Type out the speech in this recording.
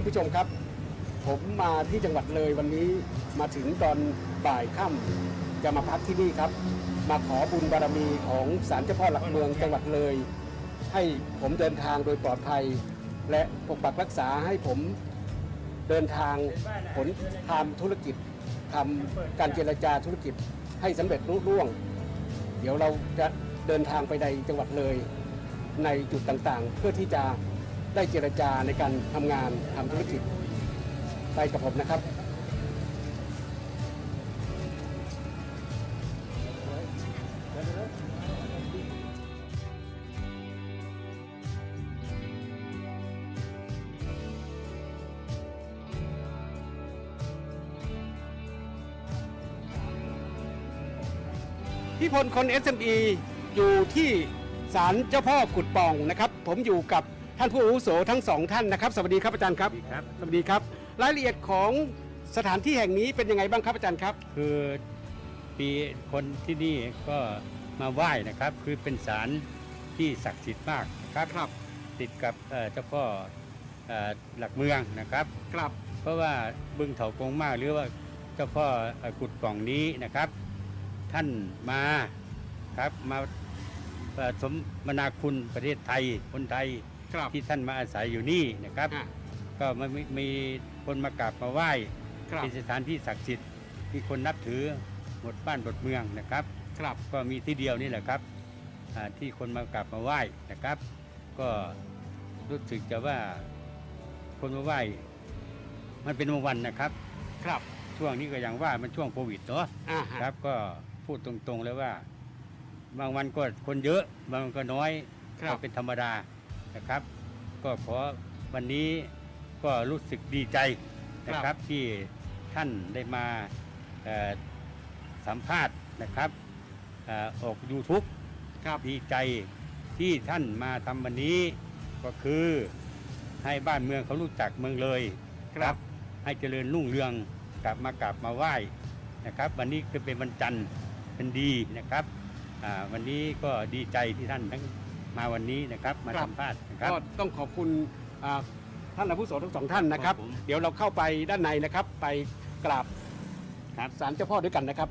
านผู้ชมครับ ผมมาที่จังหวัดเลยวันนี้มาถึงตอนบ่ายค่ำจะมาพักที่นี่ครับ มาขอบุญบารมีของศาลเจ้าพ่อหลักเมืองจังหวัดเลย ให้ผมเดินทางโดยปลอดภัย และปกปักรักษาให้ผมเดินทางผลทำธุรกิจทำการเจรจาธุรกิจให้สำเร็จรุ่ร่วง เดี๋ยวเราจะเดินทางไปในจังหวัดเลย ในจุดต่างๆ เพื่อที่จะ ได้เจรจาในการทำงานทำธุรกิจไปกับผมนะครับ พี่พลคน SME อยู่ที่ศาลเจ้าพ่อกุดปองนะครับ ผมอยู่กับ ท่านผู้อาวุโสทั้งสองท่านนะครับ สวัสดีครับอาจารย์ครับ ครับ สวัสดีครับ รายละเอียดของสถานที่แห่งนี้เป็นยังไงบ้างครับอาจารย์ครับ คือปีคนที่นี่ก็มาไหว้นะครับ คือเป็นศาลที่ศักดิ์สิทธิ์มากนะครับครับ ติดกับเอ่อเจ้าพ่อเอ่อหลักเมืองนะครับ ครับ เพราะว่าบึงเถากงมากหรือว่าเจ้าพ่อเอ่อกุดกล่องนี้นะครับ ท่านมาครับมาเอ่อสมนาคุณประเทศไทยคนไทย ครับที่ท่านมาอาศัยอยู่นี่นะครับ อะ ก็มามีมีคนมากราบมาไหว้ครับเป็นสถานที่ศักดิ์สิทธิ์มีคนนับถือหมดบ้านหมดเมืองนะครับ ครับก็มีที่เดียวนี่แหละครับอ่าที่คนมากราบมาไหว้นะครับ ก็รู้สึกจะว่าคนมาไหว้มันเป็นบางวันนะครับ ครับช่วงนี้ก็อย่างว่ามันช่วงโควิดเนาะ อ่าฮะครับก็พูดตรงๆเลยว่า บางวันก็คนเยอะ บางวันก็น้อยครัก็บเป็นธรรมดา นะครับ ก็ขอวันนี้ก็รู้สึกดีใจนะครับที่ท่านได้มาเอ่อสัมภาษณ์นะครับเอ่อออก YouTube ครับดีใจที่ท่านมาทำวันนี้ก็คือให้บ้านเมืองเขารู้จักเมืองเลยครับ ให้เจริญรุ่งเรืองกลับมากลับมาไหว้นะครับ วันนี้คือเป็นวันจันทร์เป็นดีนะครับอ่าวันนี้ก็ดีใจที่ท่านทั้ง มาวันนี้นะครับมาครับ สัมภาษณ์นะครับ ก็ต้องขอบคุณอ่าท่านอาวุโสทั้งสองท่านนะครับ ครับผม เดี๋ยวเราเข้าไปด้านในนะครับ ไปกราบครับ ศาลเจ้าพ่อด้วยกันนะครับ